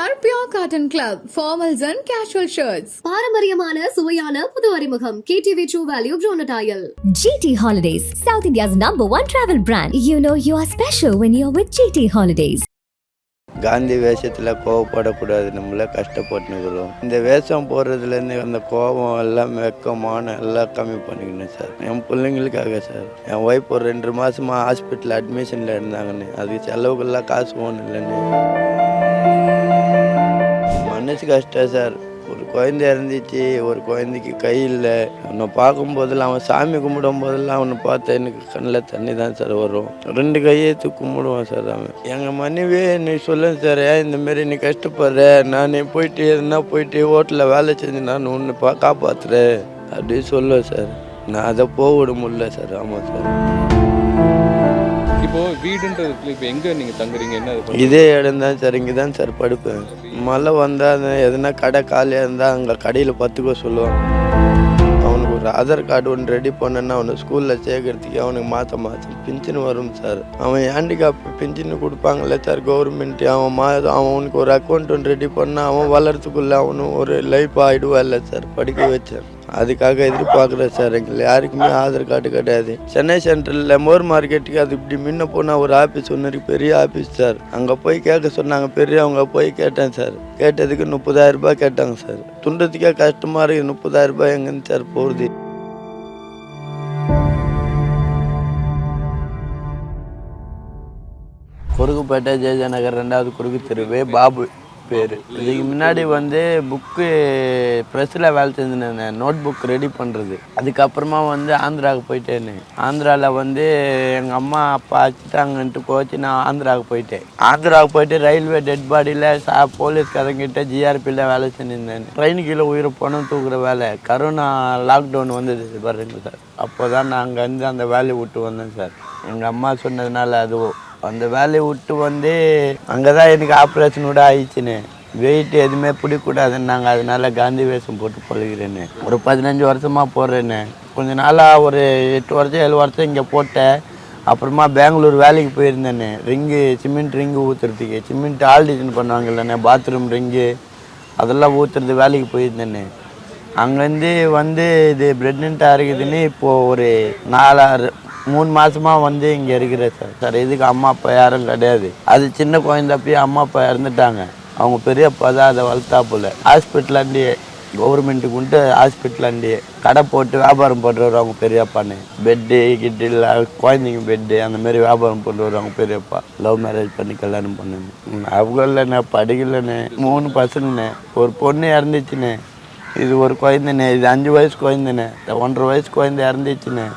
R pure cotton club formals and casual shirts பாரம்பரியமான சுவையான புது அறிமுகம். கேடிவி ட்ரூ வேல்யூ ப்ரோனடாயல் GT Holidays, South India's number one travel brand. You know you are special when you're with GT Holidays. Gandhi வேஷத்தில் கோவப்படக்கூடாது நம்மள கஷ்டப்பட்டுனுக்குறோம். இந்த வேஷம் போடுறதுலேருந்து அந்த கோபம் எல்லாம் வெக்கமான எல்லாம் கம்மி பண்ணிக்கணும் சார். என் பிள்ளைங்களுக்காக சார். என் ஒய்ஃப் ஒரு ரெண்டு மாதமாக ஹாஸ்பிட்டல் அட்மிஷனில் இருந்தாங்கன்னு அதுக்கு செலவுக்கெல்லாம் காசு ஒன்றும் இல்லைன்னு மனசு கஷ்டம் சார். ஒரு குழந்தை இறந்துச்சு ஒரு குழந்தைக்கு கை இல்லை. அவனை பார்க்கும்போதெல்லாம் அவன் சாமி கும்பிடும் போதெல்லாம் அவனை பார்த்தா எனக்கு கண்ணில் தண்ணி தான் சார் வரும். ரெண்டு கையேற்று கும்பிடுவான் சார் அவன். எங்கள் மனைவியே நீ சொல்லுங்க சார் ஏன் இந்தமாரி நீ கஷ்டப்படுற? நான் நீ போயிட்டு எதுனா போயிட்டு ஹோட்டலில் வேலை செஞ்சு நான் ஒன்று பா காப்பாற்றுறேன் அப்படின்னு சொல்லுவேன் சார். நான் அதை போக விட முடியல சார். ஆமாம் சார். இப்போ வீடுன்றது இப்போ எங்க நீங்க தங்குறீங்க? என்ன இதே இடம் தான் சார் இங்கே தான் சார் படுப்பேன். மழை வந்தால் எதுனா கடை காலியாக இருந்தால் அங்கே கடையில் பத்துக்க சொல்லுவான் அவனுக்கு ஒரு ஆதார் கார்டு ஒன்று ரெடி பண்ணேன்னா அவனை ஸ்கூலில் சேர்க்கறதுக்கு அவனுக்கு மாதம் மாதம் பிஞ்சின் வரும் சார். அவன் ஹேண்டிகாப் பிஞ்சின்னு கொடுப்பாங்கல்ல சார் கவர்மெண்ட் அவன் மா அவனுக்கு ஒரு அக்கௌண்ட் ஒன்று ரெடி பண்ணால் அவன் வளர்றதுக்குள்ளே அவனும் ஒரு லைஃப் ஆகிடுவா இல்லை சார் படிக்க வச்சேன் அதுக்காக எதிர்பார்க்குறேன் சார் எங்களுக்கு யாருக்குமே ஆதார் கார்டு கிடையாது. சென்னை சென்ட்ரலில் மோர் மார்க்கெட்டுக்கு அது இப்படி முன்ன போனால் ஒரு ஆஃபீஸ் ஒன்று இருக்குது பெரிய ஆஃபீஸ் சார். அங்கே போய் கேட்க சொன்னாங்க பெரியவங்க போய் கேட்டேன் சார். கேட்டதுக்கு முப்பதாயிரம் ரூபாய் கேட்டாங்க சார். துண்டதுக்கே கஷ்டமாக இருக்குது முப்பதாயிரம் ரூபாய் எங்கேருந்து சார் போகுது? குறுக்குப்பேட்டை ஜெயஜநகர் ரெண்டாவது குறுக்கு தெருவே பாபு. பேர். இதுக்கு முன்னாடி வந்து புக்கு ப்ரெஸ்ஸில் வேலை செஞ்சுருந்தேன் நோட் புக் ரெடி பண்ணுறது அதுக்கப்புறமா வந்து ஆந்திராவுக்கு போயிட்டேன்னு ஆந்திராவில் வந்து எங்கள் அம்மா அப்பா அச்சுட்டாங்கன்ட்டு போச்சு நான் ஆந்திராவுக்கு போயிட்டேன். ஆந்திராவுக்கு போயிட்டு ரயில்வே டெட் பாடியில் சா போலீஸ்காரங்கிட்ட ஜிஆர்பியில் வேலை செஞ்சுருந்தேன். ட்ரெயின் கீழே உயிரை பணம் தூக்குற வேலை. கரோனா லாக்டவுன் வந்தது பாருங்க சார். அப்போ தான் நான் அங்கேருந்து அந்த வேலையை விட்டு வந்தேன் சார். எங்கள் அம்மா சொன்னதுனால அதுவும் அந்த வேலையை விட்டு வந்து அங்கே தான் எனக்கு ஆப்ரேஷன் கூட ஆயிடுச்சுன்னு. வெயிட் எதுவுமே பிடிக்கூடாதுன்னாங்க அதனால காந்தி வேஷம் போட்டு பழகிறேன்னு. ஒரு பதினஞ்சு வருஷமாக போடுறேன்னு கொஞ்ச நாளாக ஒரு எட்டு வருஷம் ஏழு வருஷம் இங்கே போட்டேன். அப்புறமா பெங்களூர் வேலைக்கு போயிருந்தேன்னு. ரிங்கு சிமெண்ட் ரிங்கு ஊற்றுறதுக்கு சிமெண்ட் ஆல்டிஷன் பண்ணுவாங்க இல்லைண்ணே பாத்ரூம் ரிங்கு. அதெல்லாம் ஊற்றுறது வேலைக்கு போயிருந்தேன்னு. அங்கேருந்து வந்து இது ப்ரெக்னெண்ட்டாக இருக்குதுன்னு இப்போது ஒரு நாலாறு மூணு மாசமா வந்து இங்கே இருக்கிறேன் சார். சார் இதுக்கு அம்மா அப்பா யாரும் கிடையாது. அது சின்ன குழந்தப்பயே அம்மா அப்பா இறந்துட்டாங்க. அவங்க பெரியப்பா தான் அதை வளர்த்தாப்புல. ஹாஸ்பிட்டலாண்டியே கவர்மெண்ட்டுக்கு கொண்டு ஹாஸ்பிட்டலாண்டியே கடை போட்டு வியாபாரம் பண்ணுறவர் அவங்க பெரியப்பான்னு. பெட்டு கிட்டு இல்லை குழந்தைங்க பெட்டு அந்த மாதிரி வியாபாரம் பண்ணுறவர் அவங்க பெரியப்பா. லவ் மேரேஜ் பண்ணி கல்யாணம் பண்ணுன்னு அவங்க இல்லைண்ணே படிக்கலண்ணே மூணு பசங்கண்ணே. ஒரு பொண்ணு இறந்துச்சுண்ணே. இது ஒரு குழந்தைண்ணே இது அஞ்சு வயசு குழந்தைண்ணே. ஒன்றரை வயசு குழந்தை இறந்துச்சுண்ணே.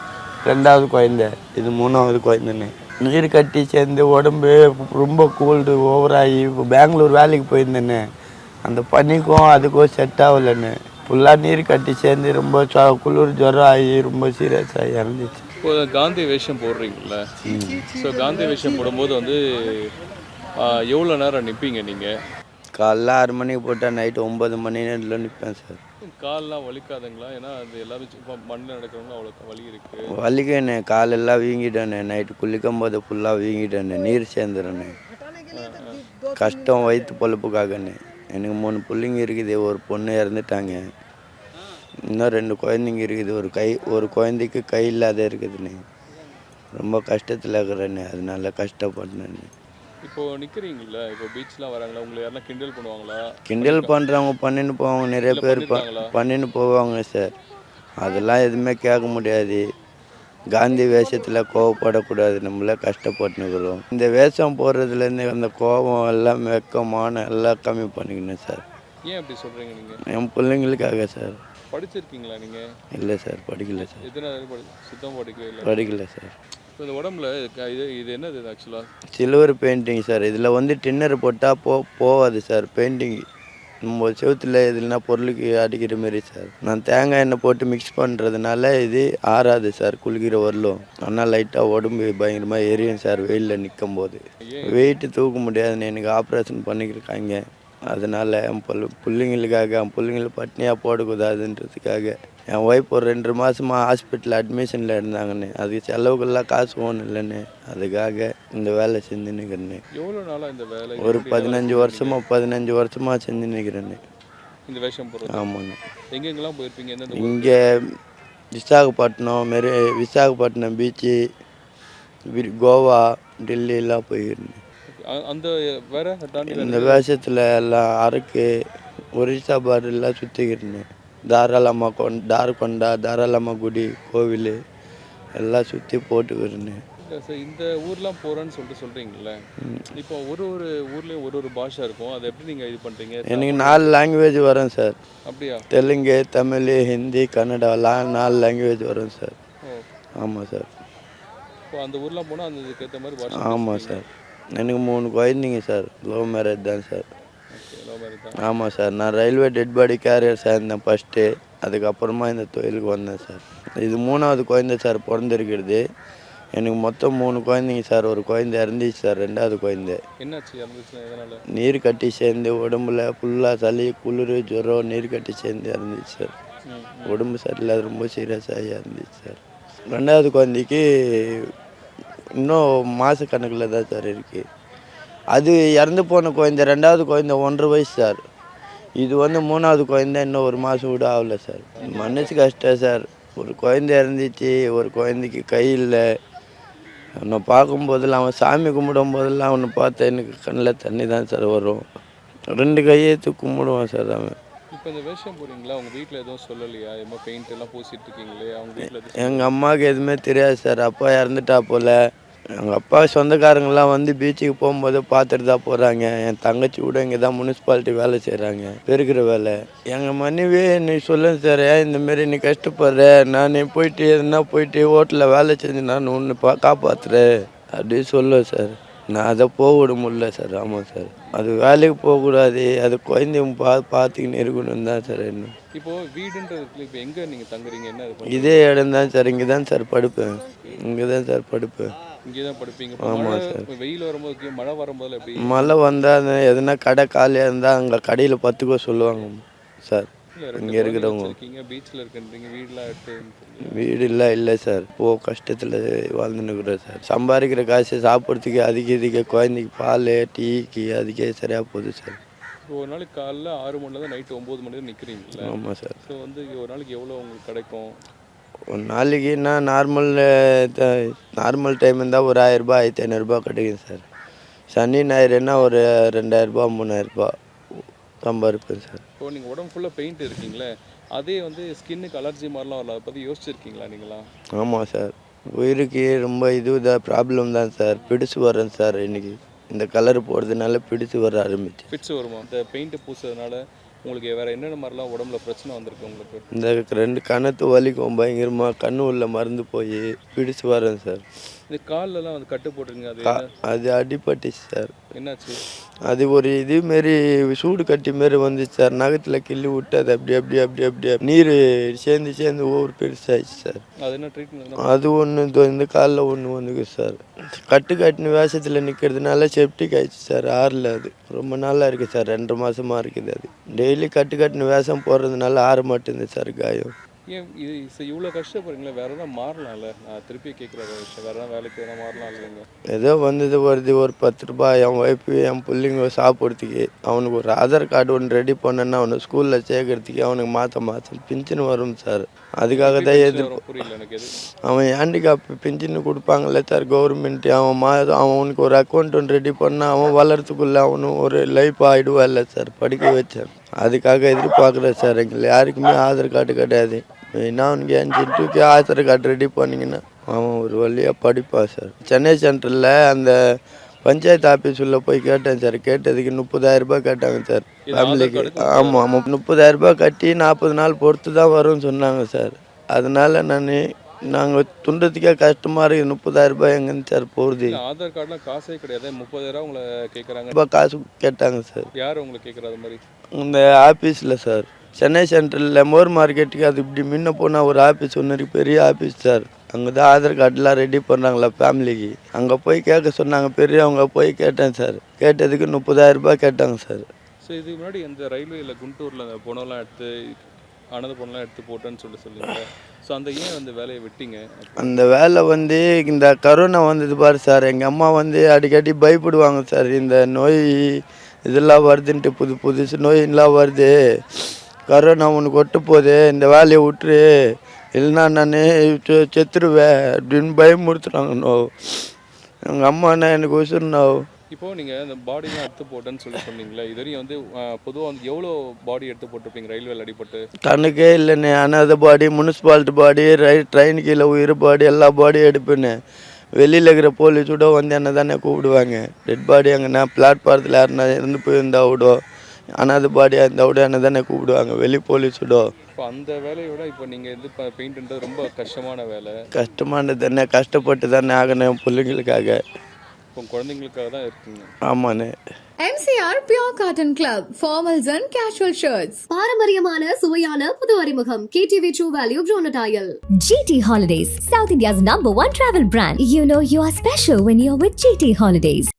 ரெண்டாவது குழந்தை. இது மூணாவது குழந்தைண்ணே நீர் கட்டி சேர்ந்து உடம்பு ரொம்ப கூல்டு ஓவராகி இப்போ பெங்களூர் வேலைக்கு போயிருந்தேண்ணே அந்த பனிக்கும் அதுக்கும் செட் ஆகலைண்ணே ஃபுல்லாக நீர் கட்டி சேர்ந்து ரொம்ப குளிர் ஜுரம் ஆகி ரொம்ப சீரியஸ் ஆகி இறந்துச்சு. இப்போ காந்தி வேஷம் போடுறீங்கல்ல? ஸோ காந்தி வேஷம் போடும்போது வந்து எவ்வளோ நேரம் நிற்பீங்க நீங்கள் காலைல ஆறு மணிக்கு போட்டால் நைட்டு ஒம்பது மணி நேரத்தில் நிற்பேன் சார் கால்லாம் வலிக்காதுங்களா? ஏன்னா அது எல்லாமே இப்போ மண்ணில் நடக்கிறவங்க அவ்வளோ வலி இருக்குது வலிக்கண்ணே காலெல்லாம் வீங்கிட்டேண்ணே நைட்டு குளிக்கும் போது ஃபுல்லாக வீங்கிட்டேண்ணே நீர் சேர்ந்துறேண்ணே கஷ்டம் வயிற்று பொழப்புக்காகண்ணே. எனக்கு மூணு பிள்ளைங்க இருக்குது ஒரு பொண்ணு இறந்துட்டாங்க. இன்னும் ரெண்டு குழந்தைங்க இருக்குது ஒரு கை ஒரு குழந்தைக்கு கை இல்லாத இருக்குதுண்ணே. ரொம்ப கஷ்டத்தில் இருக்கிறேண்ணே அதனால கஷ்டப்பட்டேண்ணே இப்போ நிற்கிறீங்களா இப்போ பீச்லாம் வராங்களா? உங்களை யாரெல்லாம் கிண்டல் பண்ணுவாங்களா? கிண்டல் பண்ணுறவங்க பண்ணின்னு போவாங்க நிறைய பேர் ப பண்ணிருக்காங்களா? பண்ணின்னு போவாங்க சார் அதெல்லாம் எதுவுமே கேட்க முடியாது. காந்தி வேஷத்தில் கோவப்படக்கூடாது. நம்மள கஷ்டப்பட்டுனுக்குறோம். இந்த வேஷம் போடுறதுலேருந்து அந்த கோபம் எல்லாம் வெக்கமான எல்லாம் கம்மி பண்ணிக்கணும் சார் ஏன் அப்படி சொல்கிறீங்க நீங்கள் என் பிள்ளைங்களுக்காக சார் படிச்சிருக்கீங்களா நீங்கள் இல்லை சார் படிக்கல சார் எத்தனை வரை படி? சுத்தம் படிக்கவே இல்லை. படிக்கல சார் இப்போ இந்த உடம்புல க- இது இது என்னது இது ஆக்சுவலாக சில்வர் பெயிண்டிங் சார் இதில் வந்து டின்னர் போட்டால் போ போகாது சார் பெயிண்டிங் நம்ம செவுத்தில் எதுனா பொருளுக்கு அடிக்கிற மாரி சார் நான் தேங்காய் எண்ணெய் போட்டு மிக்ஸ் பண்ணுறதுனால இது ஆறாது சார் குளிக்கிற வரலும். ஆனால் லைட்டாக உடம்பு பயங்கரமாக எரியும் சார் வெயிலில் நிற்கும் போது வெயிட்டு தூக்க முடியாதுன்னு எனக்கு ஆப்ரேஷன் பண்ணிக்கிருக்காங்க. அதனால் என் பிள்ளை பிள்ளைங்களுக்காக என் பிள்ளைங்கள பட்னியாக போடக்கூடாதுன்றதுக்காக என் ஒய்ஃப் ஒரு ரெண்டு மாதமாக ஹாஸ்பிட்டல் அட்மிஷனில் இருந்தாங்கண்ணே. அதுக்கு செலவுக்கெல்லாம் காசு ஒன்றும் இல்லைண்ணே. அதுக்காக இந்த வேலை செஞ்சுன்னுக்கிறேண்ணே எவ்வளோ நாளாக இந்த வேலை? ஒரு பதினஞ்சு வருஷமா பதினஞ்சு வருஷமாக இந்த வேஷம் எங்கெங்கெல்லாம் போயிருப்பீங்க? எந்தெந்த ஊர்? இங்கே விசாகப்பட்டினம் மெரி விசாகப்பட்டினம் பீச்சு கோவா டெல்லியெல்லாம் போயிருந்தேன் அந்த வேற? இந்த வேஷத்தில் எல்லாம் அரக்கு ஒரிசா பார்டர்லாம் சுற்றிக்கிருந்தேன் தாராளம்மா கொண் தாரகொண்டா தாராளம்மா குடி கோவில் எல்லாம் சுற்றி போட்டுக்கிருந்தேன் இல்ல சார் இந்த ஊர்லாம் போகிறேன்னு சொல்லிட்டு சொல்கிறீங்கல்ல இப்போ ஒரு ஒரு ஊர்லேயும் ஒரு ஒரு பாஷை இருக்கும். அதை எப்படி நீங்கள் இது பண்ணுறீங்க எனக்கு நாலு லாங்குவேஜ் வரும் சார் அப்படியா? தெலுங்கு தமிழ் ஹிந்தி கன்னடாலாம் நாலு லாங்குவேஜ் வரும் சார் ஆமாம் சார் இப்போ அந்த ஊர்லாம் போனால் அந்த இதுக்கேற்ற மாதிரி ஆமாம் சார் எனக்கு மூணு குழந்தைங்க சார் லவ் மேரேஜ் தான் சார் ஓகே லவ் மேரேஜ் தான் ஆமாம் சார். நான் ரயில்வே டெட் பாடி கேரியர் சேர்ந்தேன் ஃபஸ்ட்டு அதுக்கப்புறமா இந்த தொழிலுக்கு வந்தேன் சார். இது மூணாவது குழந்தை சார் பிறந்திருக்கிறது. எனக்கு மொத்தம் மூணு குழந்தைங்க சார். ஒரு குழந்தை இறந்துச்சு சார். ரெண்டாவது குழந்தை. என்னாச்சு? நீர் கட்டி சேர்ந்து உடம்புல ஃபுல்லாக சளி குளிர் ஜுரம் நீர் கட்டி சேர்ந்து இறந்துச்சு சார். உடம்பு சரியில்லாத ரொம்ப சீரியஸாகி இறந்துச்சு சார். ரெண்டாவது குழந்தைக்கு இன்னும் மாத கணக்கில் தான் சார் இருக்குது அது இறந்து போன குழந்தை ரெண்டாவது குழந்தை ஒன்றரை வயசு சார். இது வந்து மூணாவது குழந்தை இன்னும் ஒரு மாதம் கூட ஆகல சார். மனசு கஷ்டம் சார். ஒரு குழந்தை இறந்துச்சு ஒரு குழந்தைக்கு கை இல்லை. அவனை பார்க்கும்போதெல்லாம் அவன் சாமி கும்பிடும் போதெல்லாம் அவனை பார்த்தா எனக்கு கண்ணில் தண்ணி தான் சார் வரும். ரெண்டு கையெழுத்து கும்பிடுவான் சார் அவன். இப்போ இந்த வேஷம் போடுறீங்களா? உங்கள் வீட்டில் எதுவும் சொல்லலையா? எதுவும் பெயிண்ட் எல்லாம் பூசிட்டு இருக்கீங்களே அவங்க வீட்டில் எங்கள் அம்மாவுக்கு எதுவுமே தெரியாது சார். அப்பா இறந்துட்டா போல். எங்கள் அப்பா சொந்தக்காரங்களாம் வந்து பீச்சுக்கு போகும்போது பார்த்துட்டு தான் போகிறாங்க என் தங்கச்சி கூட இங்கே தான் முனிசிபாலிட்டி வேலை செய்கிறாங்க பெருக்கிற வேலை. எங்கள் மனைவி நீ சொல்லுங்க சார் ஏன் இந்த மாதிரி நீ கஷ்டப்படுற? நான் நீ போயிட்டு எதுனா போயிட்டு ஹோட்டலில் வேலை செஞ்சு நான் ஒன்று பா காப்பாற்றுறேன் அப்படி சொல்லுவேன் சார் நான் அதை போக விட முடியல சார் ஆமாம் சார் அது வேலைக்கு போகக்கூடாது அது குழந்தையும் பா பார்த்துக்கின்னு இருக்கணும் தான் சார் என்ன இப்போ வீடுன்றது இப்போ எங்கே நீங்கள் தங்குறீங்க? என்ன இதே இடம் தான் சார் இங்கே தான் சார் படுப்பேன். இங்கே தான் சார் படுப்பேன். இங்கே தான் படுப்பீங்க. இப்போ வெயில் வரும்போது மழை வரும்போது எப்படி? மழை வந்தால் எதுனா கடை காலியாக இருந்தால் அங்கே கடையில் பத்துக்கோ சொல்லுவாங்க சார். இங்கே இருக்கிறவங்க. பீச்சில் இருக்குன்றீங்க வீடெலாம் எடுத்து வீடு இல்லை இல்லை சார். போ கஷ்டத்தில் வாழ்ந்துன்னுக்குறோம் சார். சம்பாதிக்கிற காசு சாப்பிட்றதுக்கு அதிக அதிக குழந்தைக்கு பால் டீக்கு அதுக்கே சரியாக போகுது சார். ஒரு நாளைக்கு காலைல ஆறு மணில தான் நைட்டு ஒம்பது மணி தான் நிற்கிறீங்களா ஆமாம் சார். ஸோ வந்து ஒரு நாளைக்கு எவ்வளோ உங்களுக்கு கிடைக்கும்? ஒரு நாளைக்குன்னா நார்மல் நார்மல் டைம் இருந்தால் ஒரு ஆயிரரூபா ஆயிரத்தி ஐநூறுரூபா கிடைக்கும் சார். சனி ஞாயிறுனா ஒரு ரெண்டாயிரரூபா மூணாயிரரூபா சம்பாதிப்பேன் சார். இப்போ நீங்கள் உடம்பு ஃபுல்லாக பெயிண்ட் இருக்கீங்களே அதே வந்து ஸ்கின்னுக்கு அலர்ஜி மாதிரிலாம் வரல அதை பற்றி யோசிச்சிருக்கீங்களா நீங்களாம்? ஆமாம் சார். உயிருக்கு ரொம்ப இதுதான் ப்ராப்ளம் தான் சார். பிடிச்சு வரேன் சார் இன்னைக்கு. இந்த கலர் போடுறதுனால பிடிச்சு வர ஆரம்பிச்சு. ஃபிட்ஸ் வருமா? இந்த பெயிண்ட்டு பூசுறதுனால உங்களுக்கு வேற என்னென்ன மாதிரிலாம் உடம்புல பிரச்சனை வந்திருக்கு உங்களுக்கு? இந்த ரெண்டு கணத்து வலிக்கும் பயங்கரமாக கண்ணு உள்ள மருந்து போய் பிடிச்சு வரேன் சார். இந்த கால்லலாம் வந்து கட்டு போட்டிருங்க அது அது அடிபட்டுச்சு சார். என்னாச்சு? அது ஒரு இது மாரி சூடு கட்டி மாரி வந்துச்சு சார். நகத்தில் கிள்ளி விட்டு அது அப்படி அப்படி அப்படி அப்படி. நீர் சேர்ந்து சேர்ந்து ஒவ்வொரு பெருசாகிடுச்சு சார். அது என்ன ட்ரீட்மெண்ட் அது ஒன்று இந்த காலில் ஒன்று வந்துக்கு சார். கட்டு கட்டின வேஷத்தில் நிற்கிறதுனால செப்டிக் ஆயிடுச்சு சார். ஆறில் அது. ரொம்ப நாளாக இருக்குது சார். ரெண்டு மாதமாக இருக்குது அது. டெய்லி கட்டு கட்டின வேஷம் போடுறதுனால ஆற மாட்டேங்குது சார் காயம். ஏன் இது இவ்வளோ கஷ்டப்படுறீங்களா வேற எதாவது மாறலாம்ல? நான் திருப்பி கேட்குற விஷயம் வேற எதாவது வேலைக்கு எதாவது மாறலாம் இல்லைங்க. ஏதோ வந்தது வருது ஒரு பத்து ரூபாய் என் ஒய்ஃபு என் பிள்ளைங்க சாப்பிட்றதுக்கு. அவனுக்கு ஒரு ஆதார் கார்டு ஒன்று ரெடி பண்ணேன்னா அவனை ஸ்கூலில் சேர்க்கறதுக்கு அவனுக்கு மாதம் மாதம் பிஞ்சின்னு வரும் சார் அதுக்காக தான் எதிர் வரும்? புரியல எனக்கு எது. அவன் ஹேண்டிகாப் பிஞ்சின்னு கொடுப்பாங்கல்ல சார் கவர்மெண்ட் அவன் மாதம் அவனுக்கு ஒரு அக்கௌண்ட் ஒன்று ரெடி பண்ணால் அவன் வளர்றதுக்குள்ளே அவனும் ஒரு லைஃப் ஆகிடுவா இல்லை சார் படிக்க வச்சேன் அதுக்காக எதிர்பார்க்குறேன் சார் எங்களை யாருக்குமே ஆதார் கார்டு கிடையாது. மெயினாக அவனுக்கு என் சிட்டுக்கு ஆதார் கார்டு ரெடி பண்ணிங்கன்னா. அவன் ஒரு வழியாக படிப்பான் சார் சென்னை சென்ட்ரலில் அந்த பஞ்சாயத்து ஆஃபீஸ் உள்ள போய் கேட்டேன் சார் கேட்டதுக்கு முப்பதாயிரம் ரூபாய் கேட்டாங்க சார் ஃபேமிலிக்கு ஆமாம் ஆமாம் முப்பதாயிரம் ரூபாய் கட்டி நாற்பது நாள் பொறுத்து தான் வரும்னு சொன்னாங்க சார் அதனால நான் நாங்கள் துண்டத்துக்கே கஷ்டமாக இருக்குது முப்பதாயிரம் ரூபாய் எங்கேருந்து சார் போகுது? இல்ல, ஆதார் கார்டுலாம் காசே கிடையாது. முப்பதாயிரம் உங்களை கேட்குறாங்க ரூபாய் காசு கேட்டாங்க சார் யார் உங்களை கேட்குற அது மாதிரி? இந்த ஆஃபீஸில் சார் சென்னை சென்ட்ரலில் மோர் மார்க்கெட்டுக்கு அது இப்படி முன்ன போனால் ஒரு ஆஃபீஸ் ஒன்று இருக்கு பெரிய ஆஃபீஸ் சார். அங்கே தான் ஆதார் கார்டெலாம் ரெடி பண்ணுறாங்களா ஃபேமிலிக்கு அங்கே போய் கேட்க சொன்னாங்க பெரியவங்க போய் கேட்டேன் சார். கேட்டதுக்கு முப்பதாயிரம் ரூபாய் கேட்டாங்க சார். ஸோ இதுக்கு முன்னாடி இந்த ரயில்வேல குண்டூரில் அந்த பணம்லாம் எடுத்து அனது பொண்ணெலாம் எடுத்து போட்டேன்னு சொல்லி சொல்லுங்க. ஸோ அந்த ஏன் அந்த வேலையை விட்டீங்க? அந்த வேலை வந்து இந்த கரோனா வந்தது பாரு சார். எங்கள் அம்மா வந்து அடிக்கடி பயப்படுவாங்க சார். இந்த நோய் இதெல்லாம் வருதுன்ட்டு புது புதுசு நோயெல்லாம் வருது. கரோனா உனக்கு ஒட்டு போகுது இந்த வேலையை விட்டுரு. இல்லைன்னா நான் செத்துருவேன் அப்படின்னு பயமுறுத்துறாங்க நோ எங்கள் அம்மாண்ணா எனக்கு உசுருண்ணோ இப்போ நீங்கள் அந்த பாடிலாம் எடுத்து போட்டேன்னு சொல்லி சொன்னீங்களே இது வரையும் வந்து பொதுவாக வந்து எவ்வளோ பாடி எடுத்து போட்டிருப்பீங்க? ரயில்வேல அடிபட்டு. கணக்கே இல்லைண்ணே. அனாத பாடி முனிசிபாலிட்டி பாடி ரை ட்ரெயின் கீழே உயிர் பாடி எல்லா பாடியும் எடுப்பேன்னு வெளியில் இருக்கிற போலீஸ் விட வந்து என்ன தானே கூப்பிடுவாங்க. டெட் பாடி அங்கேண்ணா பிளாட்பாரத்தில் யாருன்னா இருந்து போயிருந்தா விடோ அனாத பாடியாக இருந்தால் விட என்ன தானே கூப்பிடுவாங்க. வெளி போலீஸ் விடோ இப்போ அந்த வேலையை விட இப்போ நீங்கள் இது பெயிண்ட்ன்றது ரொம்ப கஷ்டமான வேலை. கஷ்டமானது தானே கஷ்டப்பட்டு தானே ஆகணும் பிள்ளைங்களுக்காக. இப்போ குழந்தைங்களுக்காக தான் இருக்கீங்க. ஆமாண்ணே. MCR Pure Cotton Club, formals and casual shirts. பாரம்பரியமான சுவையான புது அறிமுகம். கேடிவி ட்ரூ வேல்யூ ப்ரோனடாயல் GT Holidays, South India's number one travel brand. You know you are special when you're with GT Holidays.